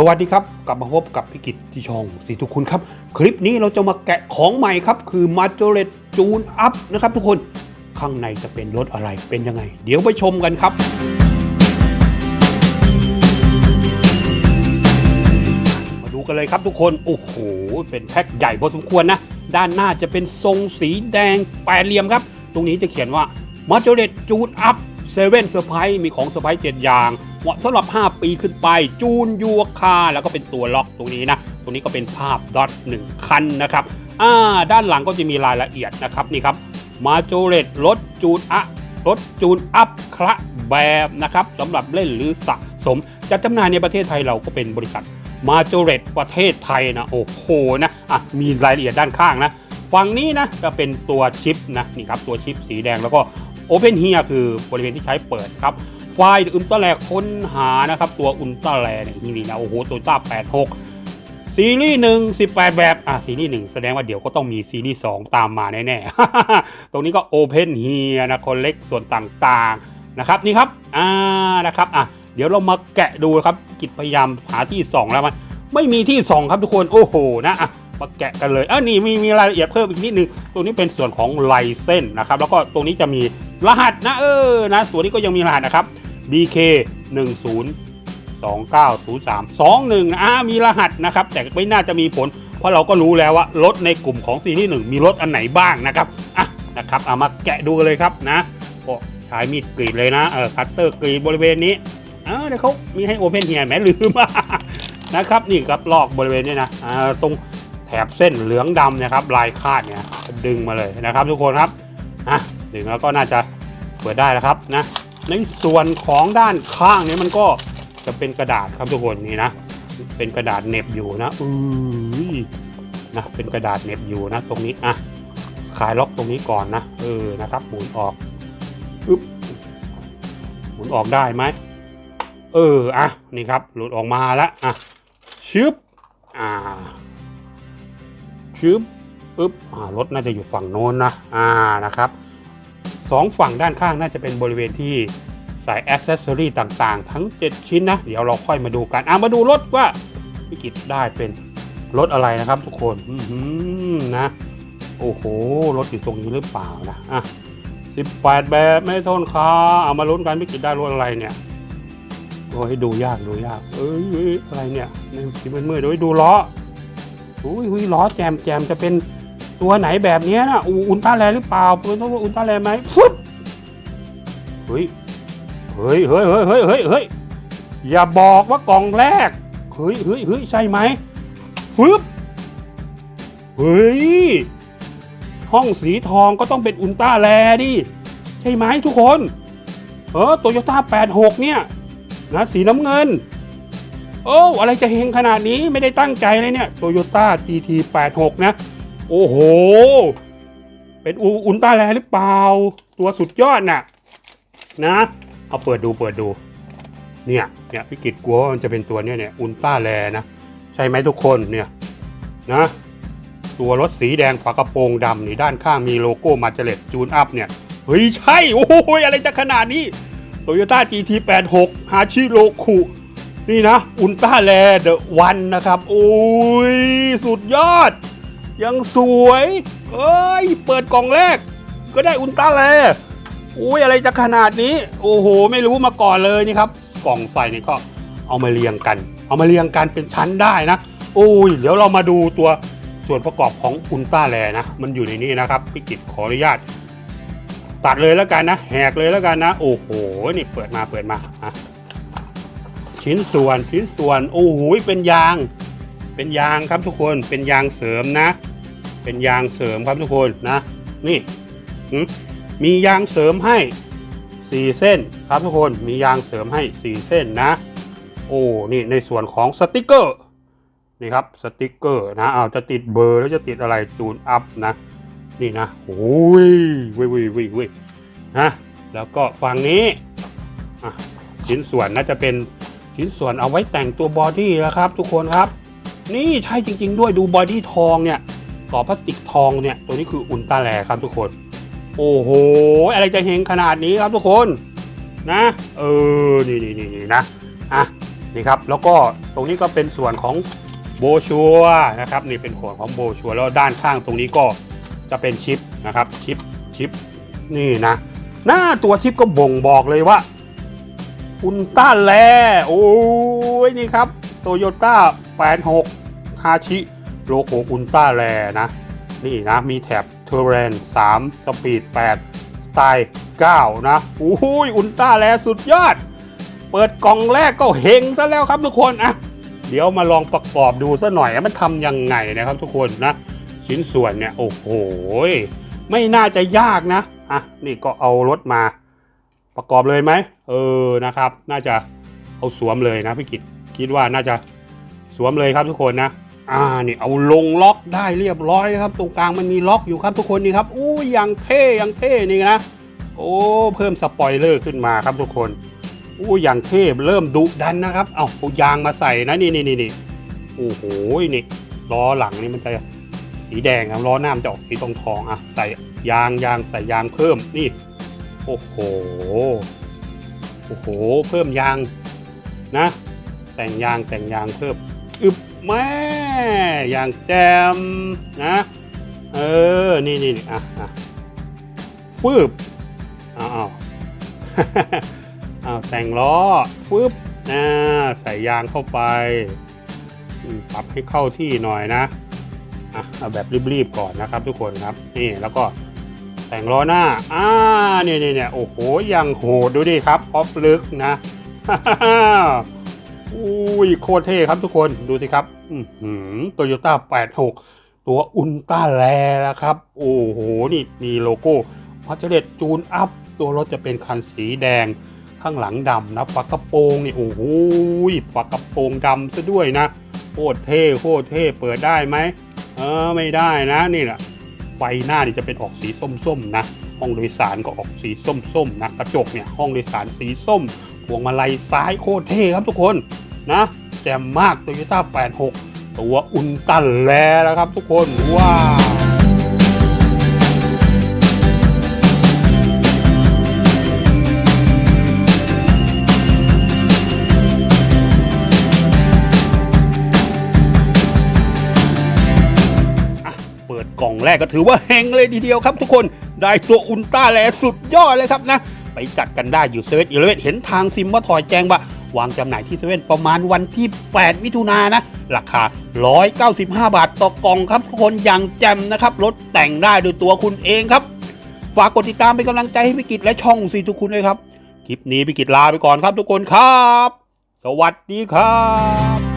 สวัสดีครับ กลับมาพบกับพิกิจที่ช่องสีทุกคุณครับ คลิปนี้เราจะมาแกะของใหม่ครับ คือ m a j o r e t จูนอัพนะครับทุกคนข้างในจะเป็นรถอะไรเป็นยังไง เดี๋ยวไปชมกันครับ มาดูกันเลยครับทุกคน โอ้โห เป็นแพ็คใหญ่พอสมควรนะ ด้านหน้าจะเป็นทรงสีแดงแปดเหลี่ยมครับ ตรงนี้จะเขียนว่า m a j o r e t จูนอัพ เซเว่นเซอร์ไพรส์มีของเซอร์ไพรส์เจ็ดอย่าง เหมาะสำหรับ 5 ปีขึ้นไป จูนยูคาแล้วก็เป็นตัวล็อกตรงนี้นะ ตรงนี้ก็เป็นภาพดอทหนึ่งคันนะครับอ่าด้านหลังก็จะมีรายละเอียดนะครับนี่ครับมาโจเรตรถจูนอะรถจูนอัพคละแบบนะครับสำหรับเล่นหรือสะสมจัดจำหน่ายในประเทศไทยเราก็เป็นบริษัทมาโจเรตประเทศไทยนะโอ้โหนะอะมีรายละเอียดด้านข้างนะ ฝั่งนี้นะจะเป็นตัวชิปนะนี่ครับตัวชิปสีแดงแล้วก็ Open Here คือบริเวณที่ใช้เปิดครับไฟล์อุลตร้าแลค้นหานะครับตัวอุลตร้าแลนี่นี้นะโอ้โหโตโยต้า86ซีรีส์หนึ่ง18แบบ อะ ซีรีส์หนึ่งแสดงว่าเดี๋ยวก็ต้องมีซีรีส์2ตามมาแน่ๆ ตรงนี้ก็ Open Here นะคนเล็กส่วนต่างๆ นะครับ นี่ครับ อ่า นะครับ อะ เดี๋ยวเรามาแกะดูครับ กิจพยายามหาที่สองแล้วมัน ไม่มีที่สองครับทุกคน โอ้โห นะ อะ มาแกะกันเลยอะนี่มีมีรายละเอียดเพิ่มอีกนิดนึงตรงนี้เป็นส่วนของลายเส้นนะครับ แล้วก็ตรงนี้จะมีรหัสนะเออนะส่วนนี้ก็ยังมีรหัสนะครับ BK 1 0 2 9 0 3 2 1อ่ามีรหัสนะครับ แต่ไม่น่าจะมีผล เพราะเราก็รู้แล้วว่ารถในกลุ่มของซีรีส์หนึ่งมีรถอันไหนบ้างนะครับอะนะครับเอามาแกะดูเลยครับนะก็ใช้มีดกรีดเลยนะเออคัตเตอร์กรีดบริเวณนี้อ่าเดี๋ยวเขามีให้โอเพนเฮียแหมลืมนะครับนี่ครับลอกบริเวณนี้นะอ่าตรง แถบเส้นเหลืองดำนะครับลายคาดเนี่ยดึงมาเลยนะครับ ทุกคนครับอะดึงแล้วก็น่าจะเปิดได้แล้วครับนะในส่วนของด้านข้างเนี้มันก็จะเป็นกระดาษครับทุกคนนี่นะเป็นกระดาษเน็บอยู่นะอือนะเป็นกระดาษเน็บอยู่นะ ตรงนี้อะคลายล็อกตรงนี้ก่อนนะเออนะครับหมุนออกอึ๊บหมุนออกได้ไหมเอออะนี่ครับหลุดออกมาแล้วอะชึบอ่า ชึบอึ๊บรถน่าจะอยู่ฝั่งโน้นนะอ่านะครับสองฝั่งด้านข้างน่าจะเป็นบริเวณที่ใส่อ c เซสซอรีต่างๆ ทั้ง 7 ชิ้นนะ เดี๋ยวเราค่อยมาดูกันอะมาดูรถว่าพิกิตได้เป็นรถอะไรนะครับทุกคนอือหือนะ โอ้โห รถอยู่ตรงนี้หรือเปล่านะอะ18แบบไม่ทนคาเอามาลุ้นกันพิกิตได้รถอะไรเนี่ยโอ้ยดูยากดูยาก เอ้ยอะไรเนี่ยในสีมืดๆเดี๋ยวให้ดูล้อ อุ้ยอุ้ยล้อแจมแจมจะเป็นตัวไหนแบบนี้นะอ,อุลตร้าแลหรือเปล่าเปืนต้องว่าอุลตร้าแลไหมฟึบเฮ้ยเฮ้ยเฮ้ยเฮ้ยเฮ้ยเฮ้ยเฮ้ยอย่าบอกว่ากล่องแรกเฮ้ยเฮ้ยเฮ้ยใช่ไหมฟึบเฮ้ยห้องสีทองก็ต้องเป็นอุลตร้าแลดิใช่ไหมทุกคน เออโตโยต้า86 เนี่ยนะสีน้ำเงิน โอ้อะไรจะเฮงขนาดนี้ไม่ได้ตั้งใจเลยเนี่ยโตโยต้า GT 86 นะ โอ้โห เป็นอุลตร้าแลหรือเปล่า ตัวสุดยอดน่ะ นะ เอาเปิดดูเปิดดู เนี่ยเนี่ยพิกิตกลัวว่ามันจะเป็นตัวเนี้ยเนี่ยอุลตร้าแลนะ ใช่ไหมทุกคนเนี่ยนะ ตัวรถสีแดงฝากระโปรงดำนี่ด้านข้างมีโลโก้มาเจเลตจูนอัพเนี่ยเฮ้ยใช่ โอ้โหอะไรจะขนาดนี้โตโยต้า GT 86 ฮาชิโรคุ นี่นะ อุลตร้าแลเดอะวันนะครับโอ้ย สุดยอด ยังสวย เอ้ย เปิดกล่องแรก ก็ได้อุลตร้าแลอุ้ยอะไรจะขนาดนี้ โอ้โห ไม่รู้มาก่อนเลยนี่ครับ กล่องใส่นี่ก็เอามาเรียงกัน เอามาเรียงกันเป็นชั้นได้นะโอ้ย เดี๋ยวเรามาดูตัวส่วนประกอบของอุลตร้าแลนะ มันอยู่ในนี้นะครับพี่กิตขออนุญาต ตัดเลยแล้วกันนะ แหกเลยแล้วกันนะ โอ้โห นี่เปิดมาเปิดมาอะ ชิ้นส่วนชิ้นส่วนโอ้โหเป็นยาง เป็นยางครับทุกคนเป็นยางเสริมนะ เป็นยางเสริมครับทุกคนนะ นี่มียางเสริมให้ 4 เส้นครับทุกคนมียางเสริมให้ 4 เส้นนะ โอ้นี่ในส่วนของสติกเกอร์นี่ครับสติกเกอร์นะเอาจะติดเบอร์แล้วจะติดอะไรจูนอัพนะนี่นะโอ้ยวิววิววิวินะแล้วก็ฝั่งนี้ชิ้นส่วนน่าจะเป็น ชิ้นส่วนเอาไว้แต่งตัวบอดี้นะครับทุกคนครับ นี่ใช่จริง ๆ ด้วยดูบอดี้ทองเนี่ยต่อพลาสติกทองเนี่ยตัวนี้คืออุลตราแลครับทุกคน โอ้โห อะไรจะเฮงขนาดนี้ครับทุกคนนะเออนี่นี่นี่นนะอะนี่ครับแล้วก็ตรงนี้ก็เป็นส่วนของโบชัวนะครับนี่เป็นส่วของโบชัวแล้วด้านข้างตรงนี้ก็จะเป็นชิปนะครับชิปชิปนี่นะ หน้าตัวชิปก็บ่งบอกเลยว่า อุลตร้าแล โอ้ยนี่ครับโตโยต้า86ฮาชิโลโกอุลตร้าแลนะ นี่นะ มีแถบเทอร์เรน3สปีด 8 สไตล์9นะโอ้ยอุลตร้าแลสุดยอด เปิดกล่องแรกก็เฮงซะแล้วครับทุกคนอะเดี๋ยวมาลองประกอบดูซะหน่อยมันทำยังไงนะครับทุกคนนะ ชิ้นส่วนเนี่ย โอ้โห ไม่น่าจะยากนะ อะ นี่ก็เอารถมา ประกอบเลยไหมเออนะครับ น่าจะเอาสวมเลยนะพี่กิตคิดว่าน่าจะสวมเลยครับทุกคนนะอ่านี่เอาลงล็อกได้เรียบร้อยครับ ตรงกลางมันมีล็อกอยู่ครับทุกคนนี่ครับอู้ยังเท่ยังเท่นี่นะโอ้เพิ่มสปอยเลอร์ขึ้นมาครับทุกคนอู้อย่างเท่เริ่มดุดันนะครับเอาเอายางมาใส่นะนี่นี่นี่นี่โอ้โหนี่ล้อหลังนี่มันจะสีแดงครับล้อหน้ามันจะออกสีทองทองอะใส่ยางยางใส่ยางเพิ่มนี่ โอ้โห โอ้โห เพิ่มยางนะ แต่งยางแต่งยางเพิ่ม อึบแม่ยางแจมนะ เออ นี่นี่นี่อะอะฟืบอ้าวอ้าวแต่งล้อฟึบอ่าใส่ยางเข้าไป ปรับให้เข้าที่หน่อยนะอะเอาแบบรีบๆก่อนนะครับทุกคนครับ นี่แล้วก็ แต่งล้อหน้า อ่าเนี่ยเนี่ยเนี่ยโอ้โหยังโหดดูดิครับออฟลึกนะอุ้ยโคตรเท่ครับทุกคนดูสิครับอืมโตโยต้า86ตัวอุลตร้าแลแล้วครับ โอ้โห นี่มีโลโก้พัชเดตจูนอัพ ตัวรถจะเป็นคันสีแดงข้างหลังดำนะฝากระโปรงนี่โอ้โหฝากระโปรงดำซะด้วยนะโคตรเท่โคตรเท่เปิดได้ไหมเออไม่ได้นะนี่แหละ ไฟหน้านี่จะเป็นออกสีส้มๆนะ ห้องโดยสารก็ออกสีส้มๆนะกระจกเนี่ยห้องโดยสารสีส้มพวงมาลัยซ้ายโคตรเท่ครับทุกคนนะแจ่มมากโตโยต้า86 ตัวอุลตร้าแล้วครับทุกคนว้าว แรกก็ถือว่าเฮงเลยทีเดียวครับทุกคนได้ตัวอุลตร้าแลสุดยอดเลยครับนะ ไปจัดกันได้อยู่เซเว่นอีเลเว่นเห็นทางซิมว่าถอยแจ้งว่าวางจำหน่ายที่เซเว่นประมาณวันที่ 8 มิถุนายนนะ ราคา 195 บาทต่อกล่องครับทุกคนอย่างแจ่มนะครับรถแต่งได้ด้วยตัวคุณเองครับ ฝากกดติดตามเป็นกำลังใจให้พิกิจและช่องซีทุกคุณด้วยครับ คลิปนี้พิกิจลาไปก่อนครับทุกคนครับ สวัสดีครับ